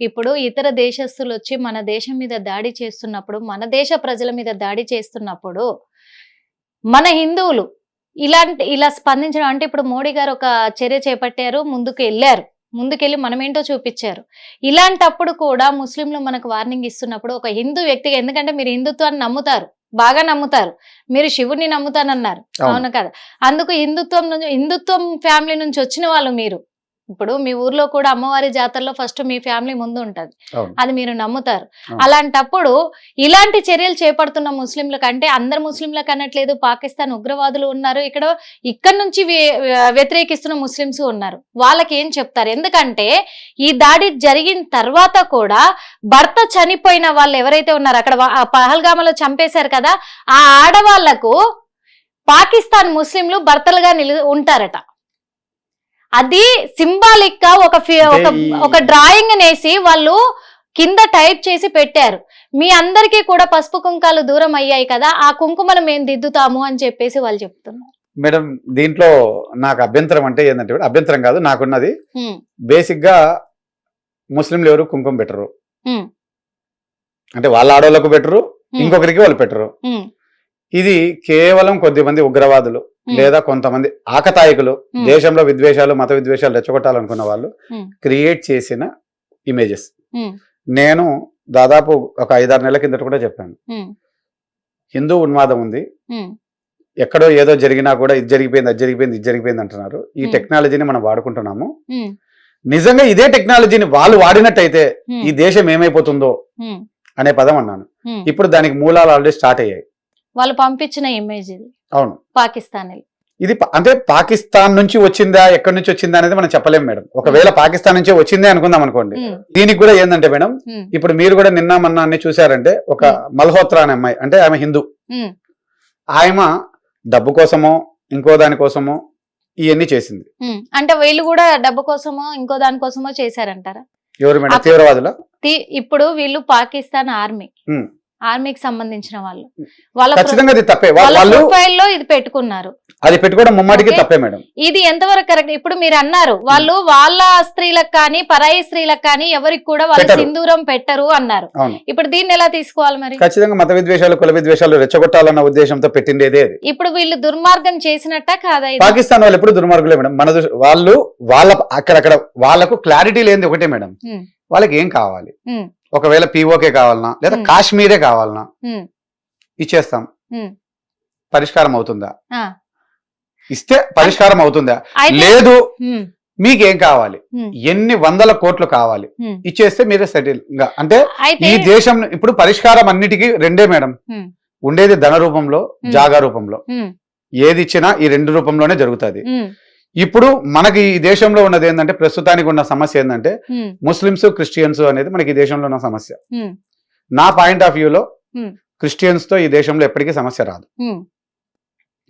ఇప్పుడు ఇతర దేశస్తులు వచ్చి మన దేశం మీద దాడి చేస్తున్నప్పుడు మన దేశ ప్రజల మీద దాడి చేస్తున్నప్పుడు మన హిందువులు ఇలాంటి ఇలా స్పందించడం అంటే ఇప్పుడు మోడీ గారు ఒక చర్య చేపట్టారు ముందుకు వెళ్ళారు ముందుకెళ్ళి మనం ఏంటో చూపించారు. ఇలాంటప్పుడు కూడా ముస్లింలు మనకు వార్నింగ్ ఇస్తున్నప్పుడు ఒక హిందూ వ్యక్తిగా ఎందుకంటే మీరు హిందుత్వాన్ని నమ్ముతారు బాగా నమ్ముతారు. మీరు శివుడిని నమ్ముతానన్నారు. అవును కదా? అందుకు హిందుత్వం నుంచి హిందుత్వం ఫ్యామిలీ నుంచి వచ్చిన వాళ్ళు మీరు. ఇప్పుడు మీ ఊర్లో కూడా అమ్మవారి జాతరలో ఫస్ట్ మీ ఫ్యామిలీ ముందు ఉంటది. అది మీరు నమ్ముతారు. అలాంటప్పుడు ఇలాంటి చర్యలు చేపడుతున్న ముస్లింలకు అంటే అందరు ముస్లింలకు అనట్లేదు పాకిస్తాన్ ఉగ్రవాదులు ఉన్నారు ఇక్కడ ఇక్కడ నుంచి వ్య- వ్యతిరేకిస్తున్న ముస్లింస్ ఉన్నారు. వాళ్ళకి ఏం చెప్తారు? ఎందుకంటే ఈ దాడి జరిగిన తర్వాత కూడా భర్త చనిపోయిన వాళ్ళు ఎవరైతే ఉన్నారో అక్కడ పహల్గామలో చంపేశారు కదా ఆ ఆడవాళ్ళకు పాకిస్తాన్ ముస్లింలు భర్తలుగా నిలు ఉంటారట. అది సింబాలిక్గా ఒక ఒక డ్రాయింగ్ నేసి వాళ్ళు కింద టైప్ చేసి పెట్టారు. మీ అందరికీ కూడా పసుపు కుంకాలు దూరం అయ్యాయి కదా ఆ కుంకుమను మేము దిద్దుతాము అని చెప్పేసి వాళ్ళు చెప్తున్నారు. మేడం దీంట్లో నాకు అభ్యంతరం అంటే ఏంటంటే అభ్యంతరం కాదు నాకున్నది బేసిక్గా ముస్లింలు ఎవరు కుంకుమ పెట్టరు. అంటే వాళ్ళ ఆడవాళ్ళకు పెట్టరు ఇంకొకరికి వాళ్ళు పెట్టరు. ఇది కేవలం కొద్దిమంది ఉగ్రవాదులు హ్మ్, లేదా కొంతమంది ఆకతాయికులు హ్మ్. దేశంలో విద్వేషాలు మత విద్వేషాలు రెచ్చగొట్టాలనుకున్న వాళ్ళు హ్మ్. క్రియేట్ చేసిన ఇమేజెస్. నేను దాదాపు ఒక ఐదారు నెలల కిందట కూడా చెప్పాను. హిందూ ఉన్మాదం ఉంది. ఎక్కడో ఏదో జరిగినా కూడా ఇది జరిగిపోయింది అది జరిగిపోయింది ఇది జరిగిపోయింది అంటున్నారు. ఈ Hmm. టెక్నాలజీని మనం వాడుకుంటున్నాము. నిజంగా ఇదే టెక్నాలజీని వాళ్ళు వాడినట్టయితే ఈ దేశం ఏమైపోతుందో అనే పదం అన్నాను. ఇప్పుడు దానికి మూలాలు ఆల్రెడీ స్టార్ట్ అయ్యాయి. వాళ్ళు పంపించిన ఇమేజ్ ఇది. అవును. పాకిస్తాన్ ఇది అంటే పాకిస్తాన్ నుంచి వచ్చిందా ఎక్కడి నుంచి వచ్చిందా అనేది మనం చెప్పలేం మేడం. ఒకవేళ పాకిస్తాన్ నుంచే వచ్చిందే అనుకుందాం అనుకోండి. దీనికి కూడా ఏంటంటే మేడం ఇప్పుడు మీరు కూడా నిన్న మొన్న అన్ని చూసారంటే ఒక మల్హోత్రా అనే అమ్మాయి అంటే ఆమె హిందూ. ఆమె డబ్బు కోసమో ఇంకో దాని కోసమో ఇవన్నీ చేసింది. అంటే వీళ్ళు కూడా డబ్బు కోసమో ఇంకో దానికోసమో చేశారంటారా? ఎవరు మేడం? తీవ్రవాదుల? ఇప్పుడు వీళ్ళు పాకిస్తాన్ ఆర్మీ. ఆర్మీకి సంబంధించిన వాళ్ళు. వాళ్ళ ఖచ్చితంగా తప్పే. వాళ్ళ వాళ్ళు ప్రొఫైల్లో ఇది పెట్టుకున్నారు. అది పెట్టుకోవడం ముమ్మాటికి ఓకే. తప్పే మేడం. ఇది ఎంతవరకు కరెక్ట్? ఇప్పుడు మీరు అన్నారు వాళ్ళు వాళ్ళ స్త్రీలకు కానీ పరాయి స్త్రీలకు కానీ ఎవరికి కూడా వాళ్ళ. సింధూరం పెట్టరు అన్నారు. ఇప్పుడు దీన్ని ఎలా తీసుకోవాలి మరి? ఖచ్చితంగా మత విద్వేషాలు కుల విద్వేషాలు రెచ్చగొట్టాలన్న ఉద్దేశంతో పెట్టిండేదే ఇప్పుడు వీళ్ళు దుర్మార్గం చేసినట్ట కాదా? పాకిస్తాన్ వాళ్ళు ఎప్పుడు దుర్మార్గులే మేడం. మన వాళ్ళు వాళ్ళ అక్కడక్కడ వాళ్ళకు క్లారిటీ లేనిది ఒకటే మేడం. వాళ్ళకి ఏం కావాలి. ఒకవేళ పీఓకే కావాలనా లేదా. కాశ్మీరే కావాలనా హ్మ్. ఇచ్చేస్తాం. పరిష్కారం అవుతుందా. ఇస్తే పరిష్కారం అవుతుందా లేదు. మీకేం కావాలి. ఎన్ని వందల కోట్లు కావాలి. ఇచ్చేస్తే మీరే సెటిల్ అంటే ఈ దేశం ఇప్పుడు పరిష్కారం అన్నిటికీ రెండే మేడం. ఉండేది ధన రూపంలో. జాగా రూపంలో. ఏది ఇచ్చినా ఈ రెండు రూపంలోనే జరుగుతుంది. ఇప్పుడు మనకి ఈ దేశంలో ఉన్నది ఏంటంటే ప్రస్తుతానికి ఉన్న సమస్య ఏంటంటే. ముస్లిమ్స్ క్రిస్టియన్స్ అనేది మనకి ఈ దేశంలో ఉన్న సమస్య. నా పాయింట్ ఆఫ్ వ్యూలో. క్రిస్టియన్స్తో ఈ దేశంలో ఎప్పటికీ సమస్య రాదు.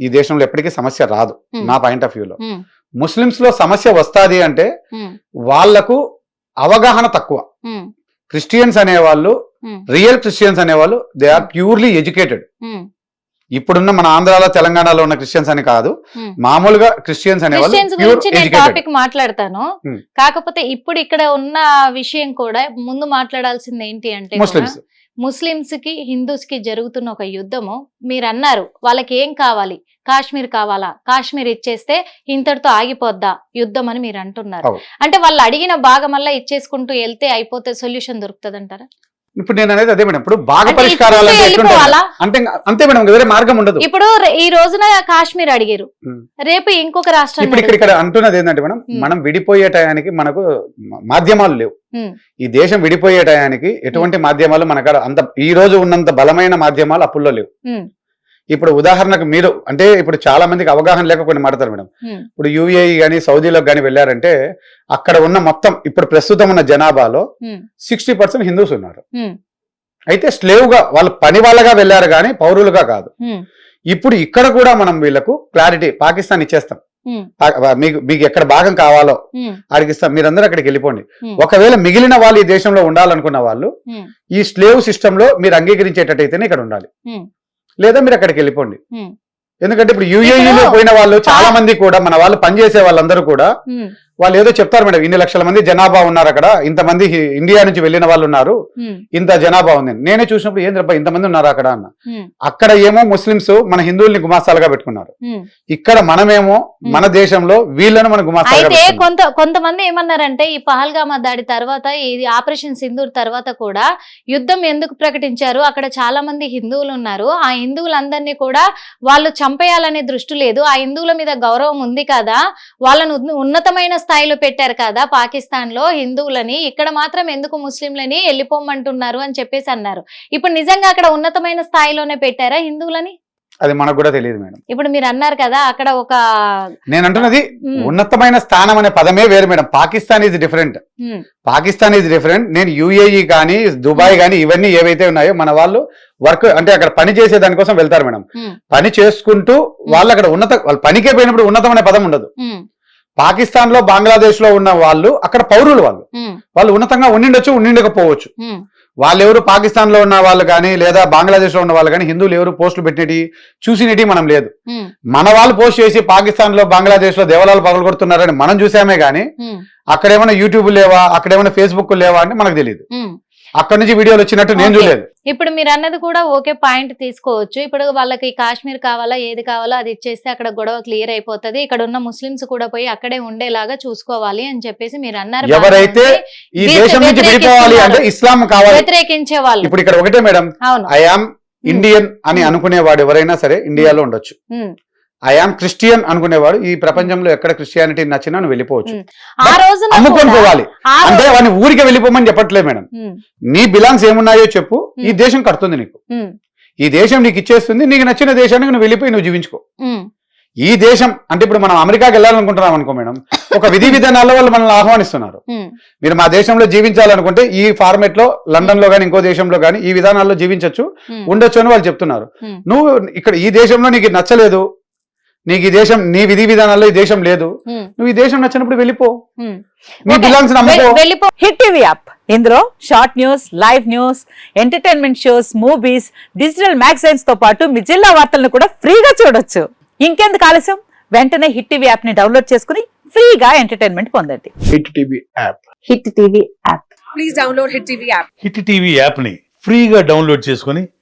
ఈ దేశంలో ఎప్పటికీ సమస్య రాదు. నా పాయింట్ ఆఫ్ వ్యూలో. ముస్లిమ్స్లో సమస్య వస్తాది అంటే. వాళ్ళకు అవగాహన తక్కువ. క్రిస్టియన్స్ అనేవాళ్ళు. రియల్ క్రిస్టియన్స్ అనేవాళ్ళు దే ఆర్ ప్యూర్లీ ఎడ్యుకేటెడ్. ఇప్పుడున్న మన ఆంధ్రాలో తెలంగాణలో ఉన్న క్రిస్టియన్స్ అని కాదు. మామూలుగా క్రిస్టియన్స్ అనేవాళ్ళు టాపిక్ మాట్లాడతాను. కాకపోతే ఇప్పుడు ఇక్కడ ఉన్న విషయం కూడా ముందు మాట్లాడాల్సింది ఏంటి అంటే ముస్లిమ్స్ ముస్లిమ్స్. కి హిందూస్కి జరుగుతున్న ఒక యుద్ధము. మీరు అన్నారు వాళ్ళకి ఏం కావాలి? కాశ్మీర్ కావాలా? కాశ్మీర్ ఇచ్చేస్తే ఇంతటితో ఆగిపోద్దా? యుద్ధం అని మీరు అంటున్నారు. అంటే వాళ్ళు అడిగిన భాగమల్లా ఇచ్చేసుకుంటూ వెళ్తే అయిపోతే సొల్యూషన్ దొరుకుతుంది అంటారా ఇప్పుడు నేను అనేది అదే మేడం. ఇప్పుడు బాగా పరిష్కారాలు అంటే అంతే మేడం వేరే మార్గం ఉండదు. ఇప్పుడు ఈ రోజున కాశ్మీర్ అడిగారు. రేపు ఇంకొక రాష్ట్రం ఇప్పుడు ఇక్కడ ఇక్కడ అంటున్నది ఏంటంటే మేడం. మనం విడిపోయే టయానికి మనకు మాధ్యమాలు లేవు. ఈ దేశం విడిపోయే టయానికి ఎటువంటి మాధ్యమాలు మనకాడ అంత ఈ రోజు ఉన్నంత బలమైన మాధ్యమాలు అప్పుల్లో లేవు. ఇప్పుడు ఉదాహరణకు మీరు అంటే ఇప్పుడు చాలా మందికి అవగాహన లేక కొన్ని మాట్లాడతారు మేడం. ఇప్పుడు యూఏఈ కానీ సౌదీలోకి కానీ వెళ్ళారంటే అక్కడ ఉన్న మొత్తం ఇప్పుడు ప్రస్తుతం ఉన్న జనాభాలో సిక్స్టీ పర్సెంట్ హిందూస్ ఉన్నారు. అయితే స్లేవ్గా వాళ్ళు పని వాళ్ళగా వెళ్ళారు కానీ పౌరులుగా కాదు. ఇప్పుడు ఇక్కడ కూడా మనం వీళ్ళకు క్లారిటీ పాకిస్తాన్ ఇచ్చేస్తాం. మీకు మీకు ఎక్కడ భాగం కావాలో ఆడికి ఇస్తాం మీరందరూ అక్కడికి వెళ్ళిపోండి. ఒకవేళ మిగిలిన వాళ్ళు ఈ దేశంలో ఉండాలనుకున్న వాళ్ళు ఈ స్లేవ్ సిస్టమ్లో మీరు అంగీకరించేటట్టయితేనే ఇక్కడ ఉండాలి. లేదా మీరు అక్కడికి వెళ్ళిపోండి. ఎందుకంటే ఇప్పుడు యుఏఈలో పోయిన వాళ్ళు చాలా మంది కూడా మన వాళ్ళు పనిచేసే వాళ్ళందరూ కూడా వాళ్ళు ఏదో చెప్తారు మేడం ఇన్ని లక్షల మంది జనాభా ఉన్నారు అక్కడ ఇంతమంది ఇండియా నుంచి వెళ్ళిన వాళ్ళు ఉన్నారు ఇంత జనాభా ఉంది. నేనే చూసినప్పుడు ఏం ఇంత ఇంతమంది ఉన్నారు అక్కడ అన్న. అక్కడ ఏమో ముస్లిమ్స్ మన హిందువుల్ని గుమాస్తాలుగా పెట్టుకున్నారు. ఇక్కడ మనమేమో మన దేశంలో వీళ్ళను మన గుమాస్తాలుగా అయితే కొంత కొంతమంది ఏమన్నారంటే ఈ పహల్గామా దాడి తర్వాత ఇది ఆపరేషన్ సింధూర్ తర్వాత కూడా యుద్ధం ఎందుకు ప్రకటించారు? అక్కడ చాలా మంది హిందువులు ఉన్నారు. ఆ హిందువులందరినీ కూడా వాళ్ళు చంపేయాలనే దృష్టి లేదు. ఆ హిందువుల మీద గౌరవం ఉంది కదా వాళ్ళను ఉన్న- ఉన్నతమైన స్థాయిలో పెట్టారు కదా పాకిస్తాన్లో హిందువులని ఇక్కడ మాత్రం ఎందుకు ముస్లింలని వెళ్ళిపోమంటున్నారు అని చెప్పేసి అన్నారు. ఇప్పుడు నిజంగా అక్కడ ఉన్నతమైన స్థాయిలోనే పెట్టారా హిందువులని? అది మనకు కూడా తెలియదు మేడం. ఇప్పుడు మీరు అన్నారు కదా అక్కడ ఒక నేను అంటున్నది ఉన్నతమైన స్థానం అనే పదమే వేరు madam. Pakistan is different Pakistan is different నేను యుఏఈ కానీ దుబాయ్ కానీ ఇవన్నీ ఏవైతే ఉన్నాయో మన వాళ్ళు వర్క్ అంటే అక్కడ పని చేసే దానికోసం వెళ్తారు మేడం. పని చేసుకుంటూ వాళ్ళు అక్కడ ఉన్నత వాళ్ళు పనికే పోయినప్పుడు ఉన్నతం అనే పదం ఉండదు. పాకిస్తాన్లో బంగ్లాదేశ్లో ఉన్న వాళ్ళు అక్కడ పౌరులు వాళ్ళు. వాళ్ళు ఉన్నతంగా ఉండిండొచ్చు ఉండిండకపోవచ్చు. వాళ్ళు ఎవరు పాకిస్తాన్లో ఉన్న వాళ్ళు కానీ లేదా బంగ్లాదేశ్లో ఉన్న వాళ్ళు కానీ హిందువులు ఎవరు పోస్టులు పెట్టినటి చూసినటి మనం లేదు. మన వాళ్ళు పోస్ట్ చేసి పాకిస్తాన్లో బంగ్లాదేశ్లో దేవాలయాలు పగలగొడుతున్నారని మనం చూసామే గానీ ఉమ్, అక్కడ ఏమైనా యూట్యూబ్ లేవా అక్కడ ఏమైనా ఫేస్బుక్ లేవా అంటే మనకు తెలియదు. అక్కడ నుంచి వీడియోలు వచ్చినట్టు నేను. చూడలేదు. ఇప్పుడు మీరు అన్నది కూడా ఓకే పాయింట్ తీసుకోవచ్చు. ఇప్పుడు వాళ్ళకి కాశ్మీర్ కావాలా ఏది కావాలో అది ఇచ్చేస్తే అక్కడ గొడవ క్లియర్ అయిపోతది. ఇక్కడ ఉన్న ముస్లిమ్స్ కూడా పోయి అక్కడే ఉండేలాగా చూసుకోవాలి అని చెప్పేసి మీరు అన్నారు. ఎవరైతే ఈ. దేశం నుంచి విడిపోవాలి అంటే ఇస్లాం. కావాలి. వ్యతిరేకించే వాళ్ళు. ఇప్పుడు ఇక్కడ ఒకటే మేడం ఐఆమ్ ఇండియన్ అని అనుకునేవాడు ఎవరైనా సరే ఇండియాలో ఉండొచ్చు. ఐఆమ్ క్రిస్టియన్ అనుకునేవాడు. ఈ ప్రపంచంలో ఎక్కడ క్రిస్టియానిటీ నచ్చినా నువ్వు వెళ్ళిపోవచ్చు. అమ్ముకొని పోవాలి. అంటే వాడిని ఊరికి వెళ్ళిపోమని చెప్పట్లే మేడం. నీ బిలాంగ్స్ ఏమున్నాయో చెప్పు. ఈ. దేశం కడుతుంది నీకు. ఈ దేశం నీకు ఇచ్చేస్తుంది. నీకు నచ్చిన దేశానికి నువ్వు వెళ్ళిపోయి నువ్వు జీవించుకో. ఈ దేశం అంటే ఇప్పుడు మనం అమెరికాకి వెళ్ళాలనుకుంటున్నాం అనుకో మేడం. ఒక విధి విధానాల్లో వాళ్ళు మనల్ని ఆహ్వానిస్తున్నారు. మీరు మా దేశంలో జీవించాలనుకుంటే ఈ ఫార్మేట్లో లండన్లో కానీ ఇంకో దేశంలో కానీ ఈ విధానాల్లో జీవించవచ్చు ఉండొచ్చు అని వాళ్ళు చెప్తున్నారు. నువ్వు ఇక్కడ ఈ దేశంలో నీకు నచ్చలేదు. నీకు ఈ దేశం నీ విధి విధానాల్లో ఈ దేశం లేదు. నువ్వు ఈ దేశం నచ్చినప్పుడు వెళ్ళిపో. నీ. Belongs hit TV app. ఇందులో short news live news entertainment shows movies digital మ్యాగజైన్స్తో పాటు మీ జిల్లా వార్తలను కూడా ఫ్రీగా చూడొచ్చు. ఇంకెందుకు ఆలస్యం? వెంటనే హిట్ టీవీ యాప్ని డౌన్లోడ్ చేసుకుని ఫ్రీగా ఎంటర్టైన్మెంట్ పొందండి. Hit TV app. Hit TV app. Please download Hit TV app. Hit TV యాప్ని ఫ్రీగా డౌన్లోడ్ చేసుకొని